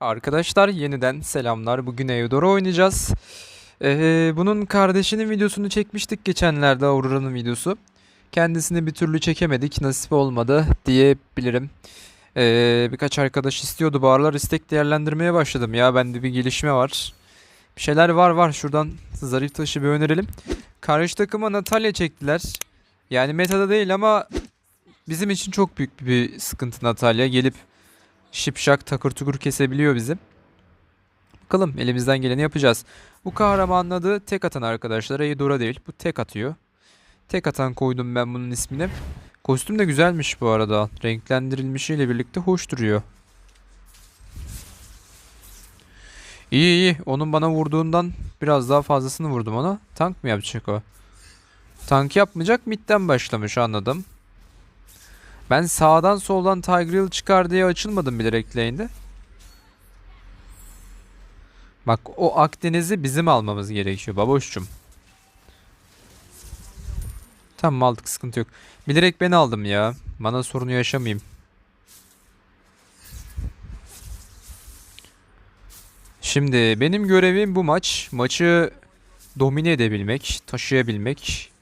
Arkadaşlar yeniden selamlar. Bugün Eudora oynayacağız. Ee, bunun kardeşinin videosunu çekmiştik geçenlerde Aurora'nın videosu. Kendisini bir türlü çekemedik. Nasip olmadı diyebilirim. Ee, birkaç arkadaş istiyordu. Bu istek değerlendirmeye başladım ya. Bende bir gelişme var. Bir şeyler var var. Şuradan zarif taşı bir önerelim. Karşı takıma Natalya çektiler. Yani metada değil ama bizim için çok büyük bir sıkıntı Natalya. Gelip şipşak takır tukur kesebiliyor bizi. Bakalım elimizden geleni yapacağız. Bu kahramanın adı tek atan arkadaşlar. Eudora değil. Bu tek atıyor. Tek atan koydum ben bunun ismini. Kostüm de güzelmiş bu arada. Renklendirilmişiyle birlikte hoş duruyor. İyi iyi. Onun bana vurduğundan biraz daha fazlasını vurdum ona. Tank mı yapacak o? Tank yapmayacak. Midden başlamış anladım. Ben sağdan soldan Tigreal çıkar diye açılmadım bilerek lane'de. Bak o Akdeniz'i bizim almamız gerekiyor baboşçum. Tamam aldık sıkıntı yok. Bilerek ben aldım ya. Bana sorunu yaşamayayım. Şimdi benim görevim bu maç. Maçı domine edebilmek, taşıyabilmek.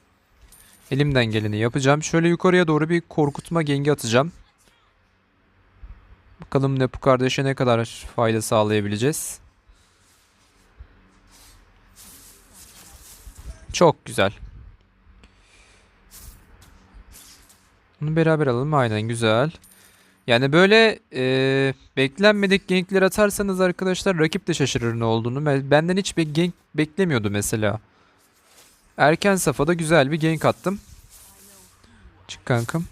Elimden geleni yapacağım. Şöyle yukarıya doğru bir korkutma gengi atacağım. Bakalım Nepu kardeşe ne kadar fayda sağlayabileceğiz. Çok güzel. Bunu beraber alalım. Aynen güzel. Yani böyle e, beklenmedik gankler atarsanız arkadaşlar rakip de şaşırır ne olduğunu. Ben- Benden hiç bir gank beklemiyordu mesela. Erken safhada güzel bir gank attım. Çık kankam.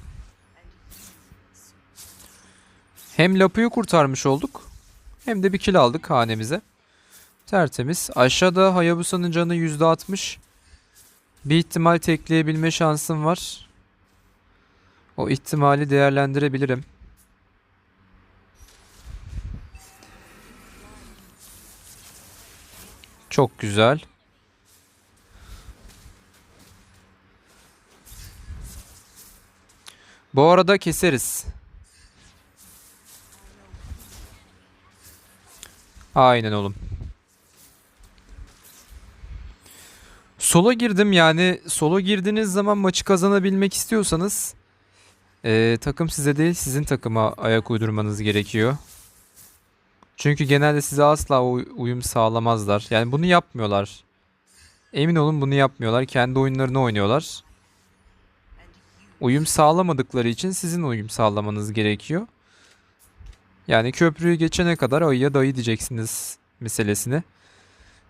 Hem Lapu'yu kurtarmış olduk. Hem de bir kill aldık hanemize. Tertemiz. Aşağıda Hayabusa'nın canı %60. Bir ihtimal tekleyebilme şansım var. O ihtimali değerlendirebilirim. Çok güzel. Bu arada keseriz. Aynen oğlum. Solo girdim yani solo girdiğiniz zaman maçı kazanabilmek istiyorsanız eee, takım size değil sizin takıma ayak uydurmanız gerekiyor. Çünkü genelde size asla uy- uyum sağlamazlar. Yani bunu yapmıyorlar. Emin olun bunu yapmıyorlar. Kendi oyunlarını oynuyorlar. Uyum sağlamadıkları için sizin uyum sağlamanız gerekiyor. Yani köprüyü geçene kadar ayıya dayı diyeceksiniz meselesini.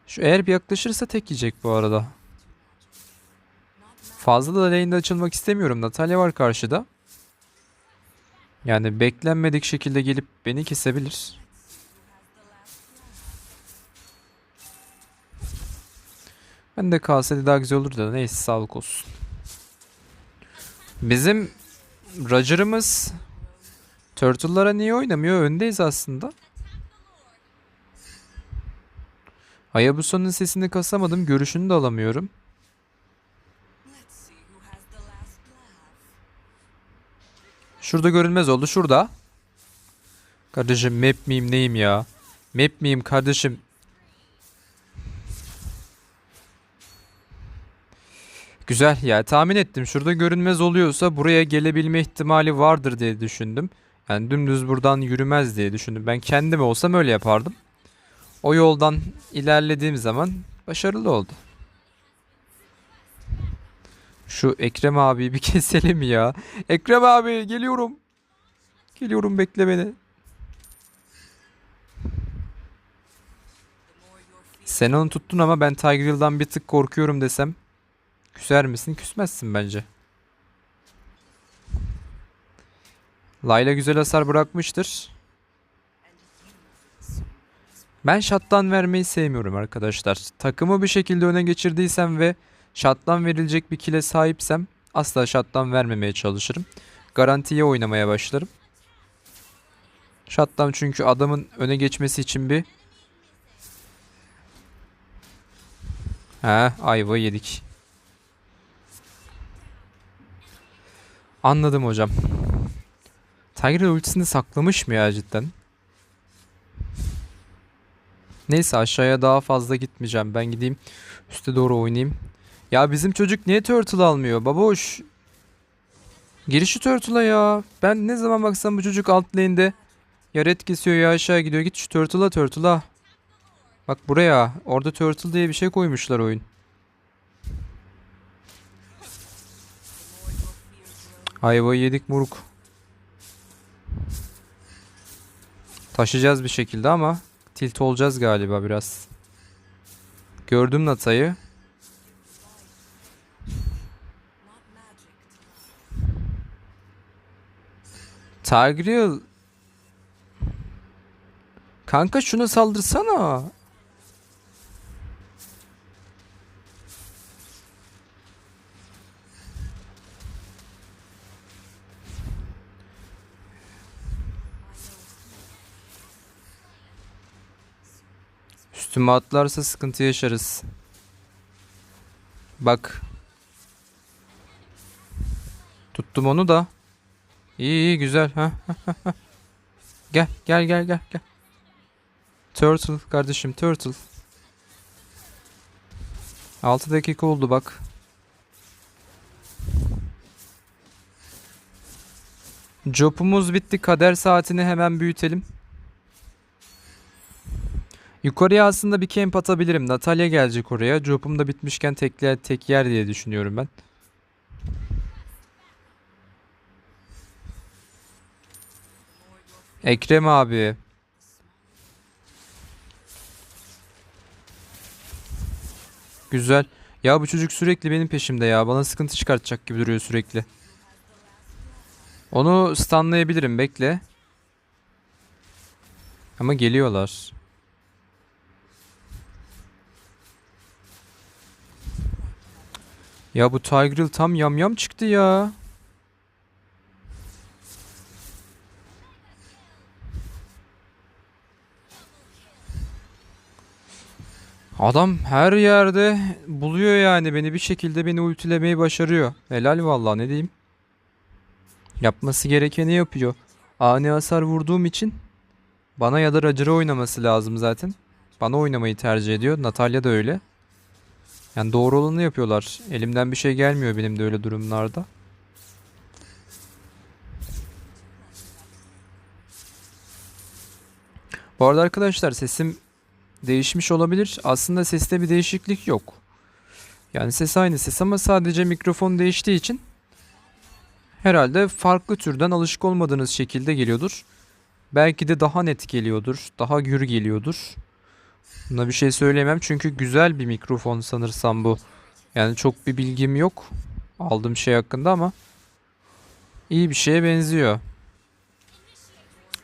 Şu eğer bir yaklaşırsa tek yiyecek bu arada. Fazla da lane'de açılmak istemiyorum. Natalya var karşıda. Yani beklenmedik şekilde gelip beni kesebilir. Ben de kalsaydı daha güzel olurdu da neyse sağlık olsun. Bizim Roger'ımız Turtle'lara niye oynamıyor? Öndeyiz aslında. Hayabusa'nın sesini kasamadım. Görüşünü de alamıyorum. Şurada görünmez oldu. Şurada. Kardeşim map miyim neyim ya? Map miyim kardeşim? Güzel ya tahmin ettim. Şurada görünmez oluyorsa buraya gelebilme ihtimali vardır diye düşündüm. Yani dümdüz buradan yürümez diye düşündüm. Ben kendim olsam öyle yapardım. O yoldan ilerlediğim zaman başarılı oldu. Şu Ekrem abi bir keselim ya. Ekrem abi geliyorum. Geliyorum bekle beni. Sen onu tuttun ama ben Tigreal'dan bir tık korkuyorum desem. Küser misin? Küsmezsin bence. Layla güzel hasar bırakmıştır. Ben shot'tan vermeyi sevmiyorum arkadaşlar. Takımı bir şekilde öne geçirdiysem ve shot'tan verilecek bir kile sahipsem asla shot'tan vermemeye çalışırım. Garantiye oynamaya başlarım. Shot'tan çünkü adamın öne geçmesi için bir He ayva yedik. Anladım hocam. Tiger ultisini saklamış mı ya cidden? Neyse aşağıya daha fazla gitmeyeceğim. Ben gideyim üste doğru oynayayım. Ya bizim çocuk niye turtle almıyor? Baboş. Girişi turtle'a ya. Ben ne zaman baksam bu çocuk alt lane'de ya red kesiyor ya aşağı gidiyor. Git şu turtle'a turtle'a. Bak buraya. Orada turtle diye bir şey koymuşlar oyun. Ayvayı yedik moruk. Taşıyacağız bir şekilde ama tilt olacağız galiba biraz. Gördüm Nata'yı. Tigreal. Kanka şuna saldırsana. Üstüme atlarsa sıkıntı yaşarız. Bak. Tuttum onu da. İyi iyi güzel. Ha. gel gel gel gel gel. Turtle kardeşim Turtle. 6 dakika oldu bak. Jopumuz bitti. Kader saatini hemen büyütelim. Yukarıya aslında bir camp atabilirim. Natalya gelecek oraya. Jopum da bitmişken tekler tek yer diye düşünüyorum ben. Ekrem abi. Güzel. Ya bu çocuk sürekli benim peşimde ya. Bana sıkıntı çıkartacak gibi duruyor sürekli. Onu stunlayabilirim. Bekle. Ama geliyorlar. Ya bu Tigreal tam yamyam çıktı ya. Adam her yerde buluyor yani beni bir şekilde beni ultilemeyi başarıyor. Helal vallahi ne diyeyim. Yapması gerekeni yapıyor. Ani hasar vurduğum için bana ya da Roger'a oynaması lazım zaten. Bana oynamayı tercih ediyor. Natalya da öyle. Yani doğru olanı yapıyorlar. Elimden bir şey gelmiyor benim de öyle durumlarda. Bu arada arkadaşlar sesim değişmiş olabilir. Aslında seste bir değişiklik yok. Yani ses aynı ses ama sadece mikrofon değiştiği için herhalde farklı türden alışık olmadığınız şekilde geliyordur. Belki de daha net geliyordur. Daha gür geliyordur. Buna bir şey söyleyemem çünkü güzel bir mikrofon sanırsam bu. Yani çok bir bilgim yok aldığım şey hakkında ama iyi bir şeye benziyor.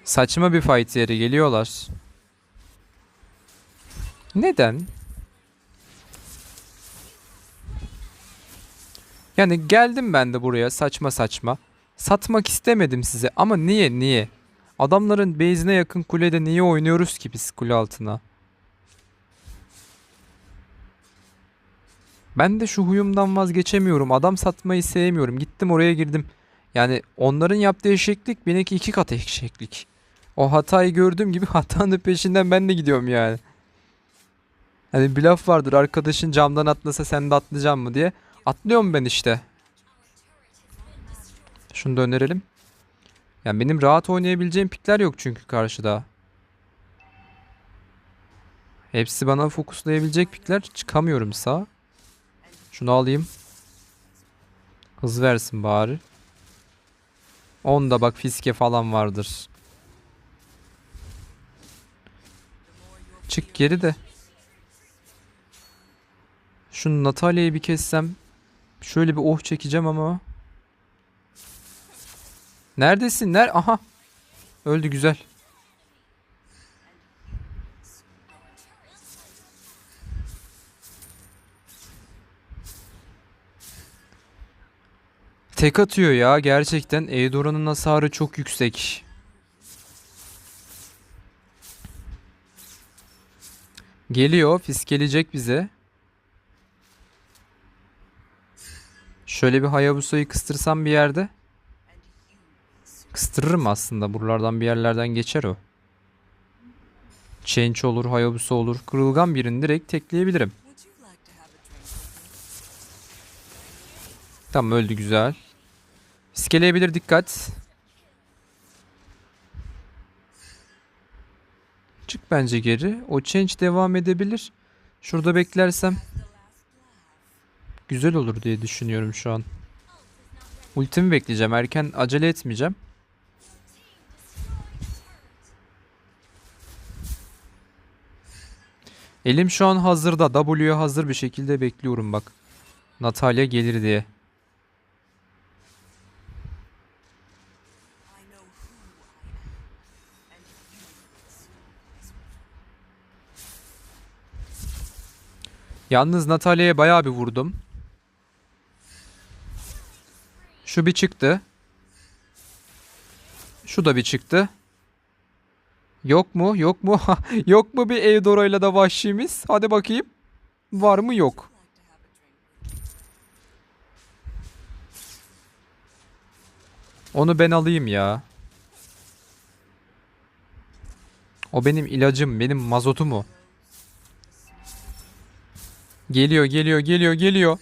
Saçma bir fight yeri geliyorlar. Neden? Yani geldim ben de buraya saçma saçma. Satmak istemedim size ama niye niye? Adamların base'ine yakın kulede niye oynuyoruz ki biz kule altına? Ben de şu huyumdan vazgeçemiyorum. Adam satmayı sevmiyorum. Gittim oraya girdim. Yani onların yaptığı eşeklik benimki iki kat eşeklik. O hatayı gördüğüm gibi hatanın peşinden ben de gidiyorum yani. Hani bir laf vardır arkadaşın camdan atlasa sen de atlayacaksın mı diye. Atlıyorum ben işte. Şunu da önerelim. Yani benim rahat oynayabileceğim pikler yok çünkü karşıda. Hepsi bana fokuslayabilecek pikler. Çıkamıyorum sağ. Şunu alayım. Hız versin bari. Onda bak fiske falan vardır. Çık geri de. Şu Natalya'yı bir kessem. Şöyle bir oh çekeceğim ama. Neredesin? Ner? Aha. Öldü güzel. Tek atıyor ya gerçekten. Eudora'nın hasarı çok yüksek. Geliyor. Fiskeleyecek bize. Şöyle bir Hayabusa'yı kıstırsam bir yerde. Kıstırırım aslında. Buralardan bir yerlerden geçer o. Change olur, Hayabusa olur. Kırılgan birini direkt tekleyebilirim. Tamam öldü güzel. İskeleyebilir dikkat. Çık bence geri. O change devam edebilir. Şurada beklersem güzel olur diye düşünüyorum şu an. Ultimi bekleyeceğim. Erken acele etmeyeceğim. Elim şu an hazırda. W'ye hazır bir şekilde bekliyorum bak. Natalya gelir diye. Yalnız Natalya'ya bayağı bir vurdum. Şu bir çıktı. Şu da bir çıktı. Yok mu? Yok mu? yok mu bir Eudora ile de vahşimiz? Hadi bakayım. Var mı? Yok. Onu ben alayım ya. O benim ilacım, benim mazotum o. Geliyor, geliyor, geliyor, geliyor.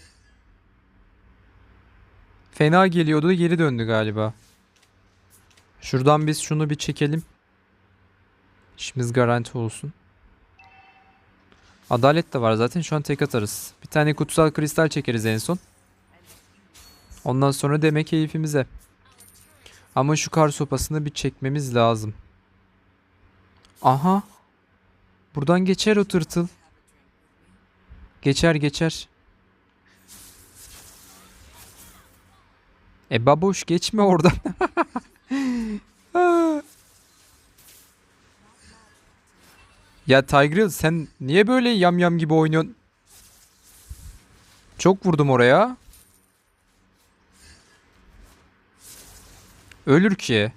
Fena geliyordu, geri döndü galiba. Şuradan biz şunu bir çekelim. İşimiz garanti olsun. Adalet de var zaten şu an tek atarız. Bir tane kutsal kristal çekeriz en son. Ondan sonra deme keyfimize. Ama şu kar sopasını bir çekmemiz lazım. Aha. Buradan geçer o tırtıl. Geçer geçer. E babuş geçme oradan. ya Tigreal sen niye böyle yamyam gibi oynuyorsun? Çok vurdum oraya. Ölür ki.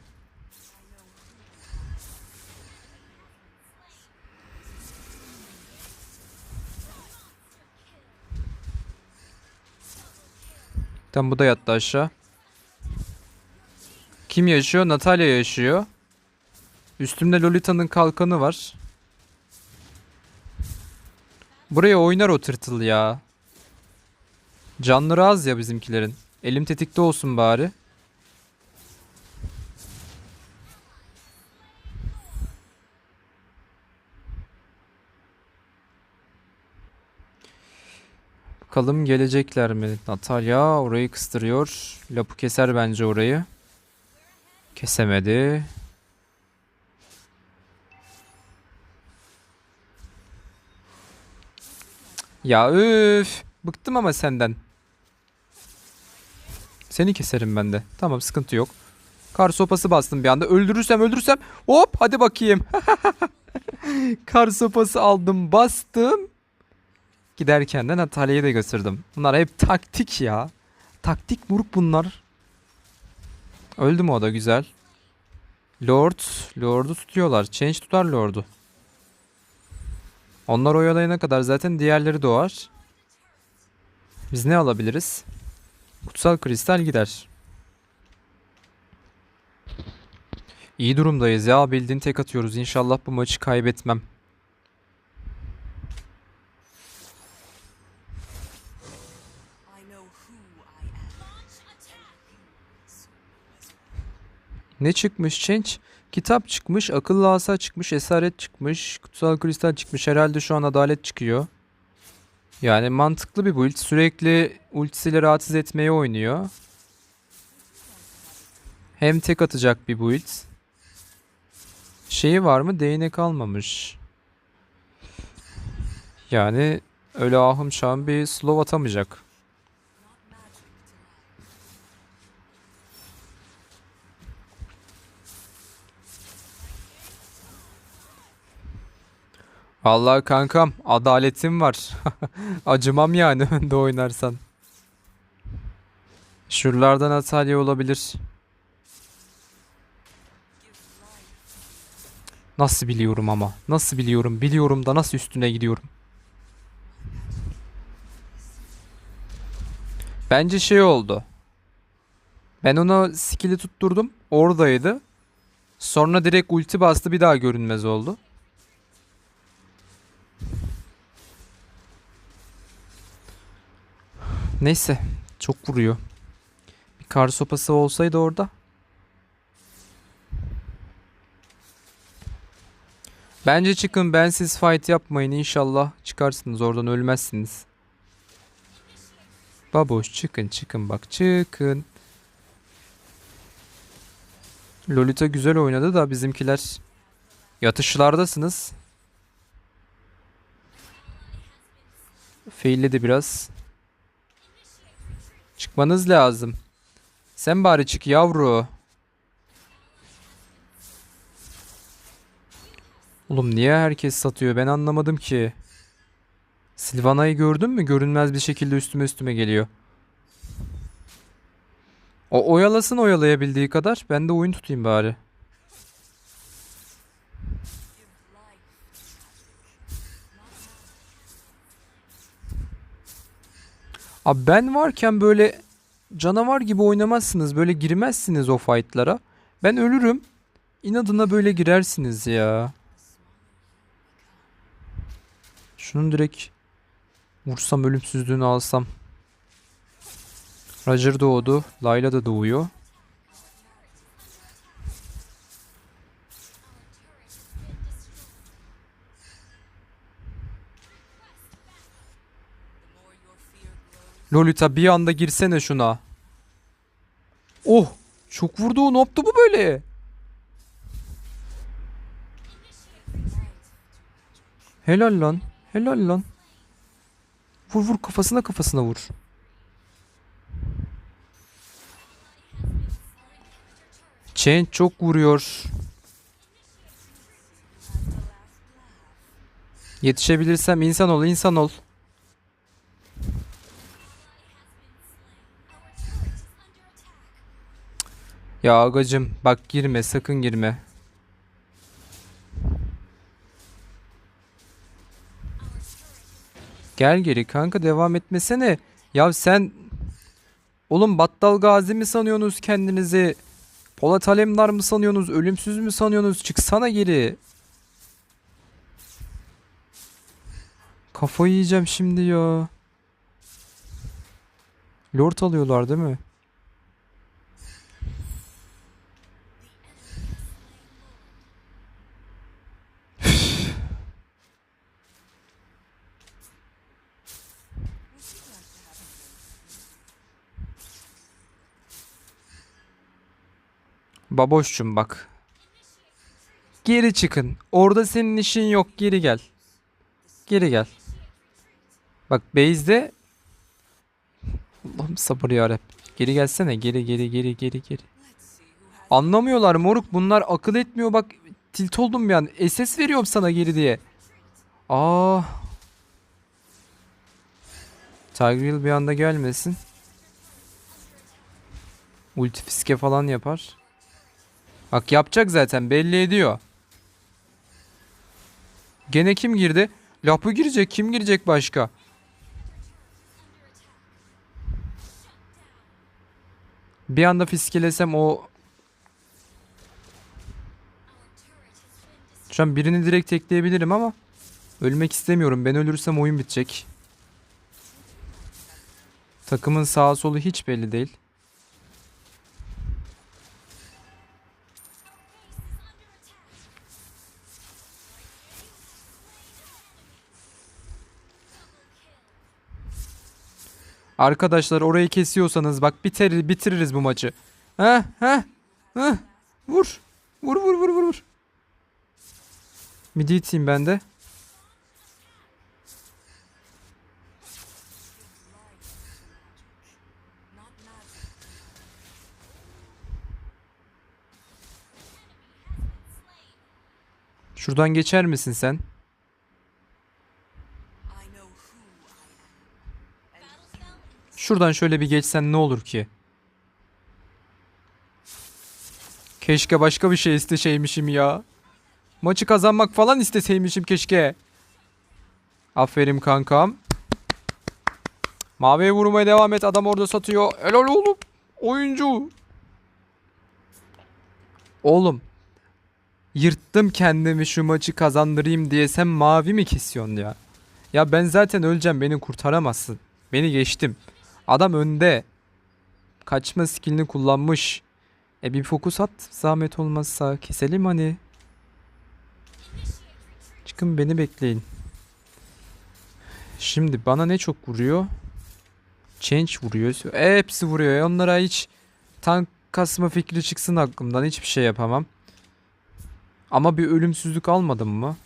Tam bu da yattı aşağı. Kim yaşıyor? Natalya yaşıyor. Üstümde Lolita'nın kalkanı var. Buraya oynar o tırtıl ya. Canları az ya bizimkilerin. Elim tetikte olsun bari. Bakalım gelecekler mi? Natalya orayı kıstırıyor. Lapu keser bence orayı. Kesemedi. Ya üf. Bıktım ama senden. Seni keserim ben de. Tamam sıkıntı yok. Kar sopası bastım bir anda. Öldürürsem öldürürsem. Hop hadi bakayım. Kar sopası aldım bastım. Giderken de Natalya'yı da götürdüm. Bunlar hep taktik ya. Taktik muruk bunlar. Öldü mü o da güzel. Lord. Lord'u tutuyorlar. Change tutar Lord'u. Onlar oyalayana kadar zaten diğerleri doğar. Biz ne alabiliriz? Kutsal kristal gider. İyi durumdayız ya. Bildiğin tek atıyoruz. İnşallah bu maçı kaybetmem. Ne çıkmış Change? Kitap çıkmış, akıllı asa çıkmış, esaret çıkmış, kutsal kristal çıkmış. Herhalde şu an adalet çıkıyor. Yani mantıklı bir build. Sürekli ultisiyle rahatsız etmeye oynuyor. Hem tek atacak bir build. Şeyi var mı? Değnek almamış. Yani öyle ahım şahım bir slow atamayacak. Vallahi kankam adaletim var. Acımam yani önde oynarsan. Şuralardan Natalya olabilir. Nasıl biliyorum ama? Nasıl biliyorum? Biliyorum da nasıl üstüne gidiyorum? Bence şey oldu. Ben ona skill'i tutturdum. Oradaydı. Sonra direkt ulti bastı bir daha görünmez oldu. Neyse. Çok vuruyor. Bir kar sopası olsaydı orada. Bence çıkın bensiz fight yapmayın inşallah çıkarsınız oradan ölmezsiniz. Baboş çıkın çıkın bak çıkın. Lolita güzel oynadı da bizimkiler yatışlardasınız. Failledi biraz. Çıkmanız lazım. Sen bari çık yavru. Oğlum niye herkes satıyor ben anlamadım ki. Silvana'yı gördün mü? Görünmez bir şekilde üstüme üstüme geliyor. O oyalasın oyalayabildiği kadar. Ben de oyun tutayım bari. Abi ben varken böyle canavar gibi oynamazsınız. Böyle girmezsiniz o fightlara. Ben ölürüm. İnadına böyle girersiniz ya. Şunun direkt vursam ölümsüzlüğünü alsam. Roger doğdu. Layla da doğuyor. Lolita bir anda girsene şuna. Oh! Çok vurdu. Ne yaptı bu böyle? Helal lan. Helal lan. Vur vur kafasına kafasına vur. Chain çok vuruyor. Yetişebilirsem insan ol, insan ol. Ya agacım bak girme sakın girme. Gel geri kanka devam etmesene. Ya sen oğlum Battal Gazi mi sanıyorsunuz kendinizi? Polat Alemdar mı sanıyorsunuz? Ölümsüz mü sanıyorsunuz? Çıksana geri. Kafayı yiyeceğim şimdi ya. Lord alıyorlar değil mi? Baboşçum bak. Geri çıkın. Orada senin işin yok. Geri gel. Geri gel. Bak base'de Allah'ım sabır yarabbim. Geri gelsene. Geri geri geri geri geri. Anlamıyorlar moruk. Bunlar akıl etmiyor. Bak tilt oldum bir an. SS veriyorum sana geri diye. Aa. Tigreal bir anda gelmesin. Ulti fiske falan yapar. Bak yapacak zaten belli ediyor. Gene kim girdi? Lapı girecek. Kim girecek başka? Bir anda fiskelesem o... Şu an birini direkt tekleyebilirim ama ölmek istemiyorum. Ben ölürsem oyun bitecek. Takımın sağa solu hiç belli değil. Arkadaşlar orayı kesiyorsanız bak biter bitiririz bu maçı. Ha ha ha vur. Vur vur vur vur vur. Midi iteyim ben de. Şuradan geçer misin sen? Şuradan şöyle bir geçsen ne olur ki? Keşke başka bir şey isteseymişim ya. Maçı kazanmak falan isteseymişim keşke. Aferin kankam. Maviye vurmaya devam et. Adam orada satıyor. Helal oğlum. Oyuncu. Oğlum yırttım kendimi şu maçı kazandırayım diye sen mavi mi kesiyorsun ya? Ya ben zaten öleceğim beni kurtaramazsın. Beni geçtim. Adam önde. Kaçma skillini kullanmış. E bir fokus at zahmet olmazsa keselim hani. Çıkın beni bekleyin. Şimdi bana ne çok vuruyor? Change vuruyor. E, hepsi vuruyor. Onlara hiç tank kasma fikri çıksın aklımdan. Hiçbir şey yapamam. Ama bir ölümsüzlük almadım mı?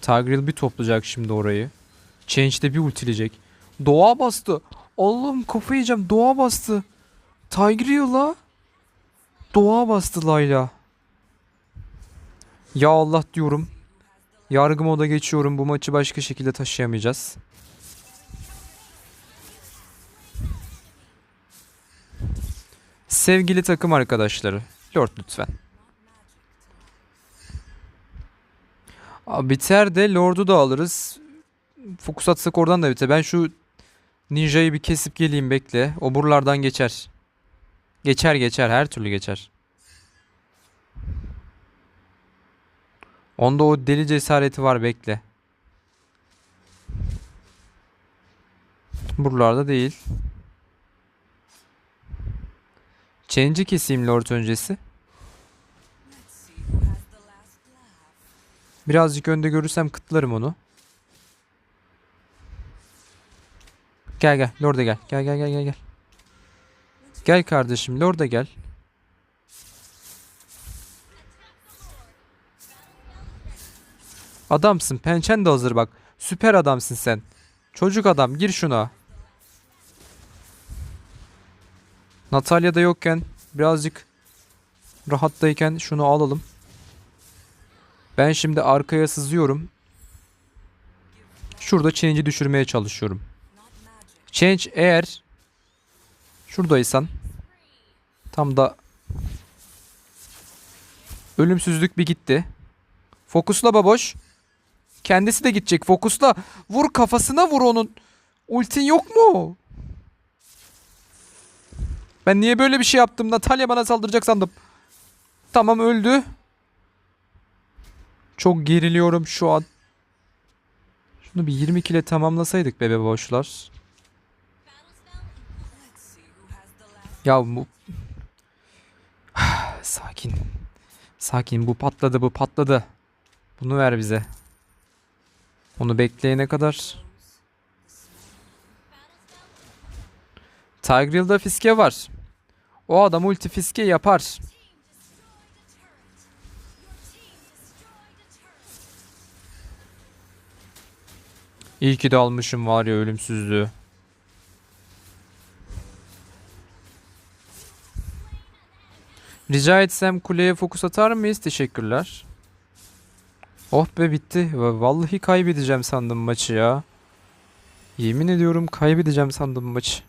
Tigreal bir toplayacak şimdi orayı. Change'de bir ultileyecek. Doğa bastı. Allah'ım kafayı yiyeceğim. Doğa bastı. Tigreal'a Doğa bastı Layla. Ya Allah diyorum. Yargı moda geçiyorum. Bu maçı başka şekilde taşıyamayacağız. Sevgili takım arkadaşları. Lord lütfen. Biter de Lord'u da alırız. Fokus atsak oradan da biter. Ben şu Ninja'yı bir kesip geleyim bekle. O buralardan geçer. Geçer geçer. Her türlü geçer. Onda o deli cesareti var bekle. Buralarda değil. Change'i keseyim Lord öncesi. Birazcık önde görürsem kıtlarım onu. Gel gel Lord'a gel. Gel gel gel gel gel. Gel kardeşim Lord'a gel. Adamsın. Pençen de hazır bak. Süper adamsın sen. Çocuk adam gir şuna. Natalya da yokken birazcık rahattayken şunu alalım. Ben şimdi arkaya sızıyorum. Şurada change'i düşürmeye çalışıyorum. Change eğer şuradaysan tam da ölümsüzlük bir gitti. Fokusla baboş. Kendisi de gidecek. Fokusla. Vur kafasına vur onun. Ultin yok mu? Ben niye böyle bir şey yaptım? Natalya bana saldıracak sandım. Tamam öldü. Çok geriliyorum şu an. Şunu bir 20 kile tamamlasaydık bebe boşlar. Ya bu... Sakin. Sakin bu patladı bu patladı. Bunu ver bize. Onu bekleyene kadar. Tigreal'da fiske var. O adam ulti fiske yapar. İyi ki de almışım var ya ölümsüzlüğü. Rica etsem kuleye fokus atar mıyız? Teşekkürler. Oh be bitti. Va- Vallahi kaybedeceğim sandım maçı ya. Yemin ediyorum kaybedeceğim sandım maçı.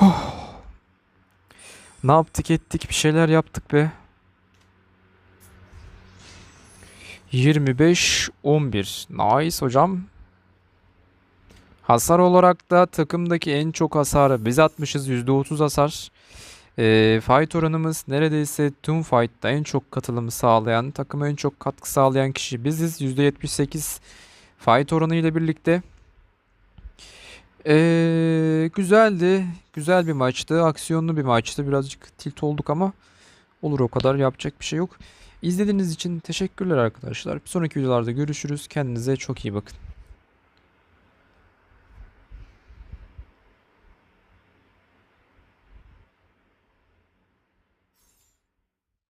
Oh. Ne yaptık ettik bir şeyler yaptık be. 25 11. Nice hocam. Hasar olarak da takımdaki en çok hasarı biz atmışız. %30 hasar. Ee, fight oranımız neredeyse tüm fight'ta en çok katılımı sağlayan, takıma en çok katkı sağlayan kişi biziz. %78 fight oranı ile birlikte. Ee, güzeldi. Güzel bir maçtı. Aksiyonlu bir maçtı. Birazcık tilt olduk ama olur o kadar yapacak bir şey yok. İzlediğiniz için teşekkürler arkadaşlar. Bir sonraki videolarda görüşürüz. Kendinize çok iyi bakın.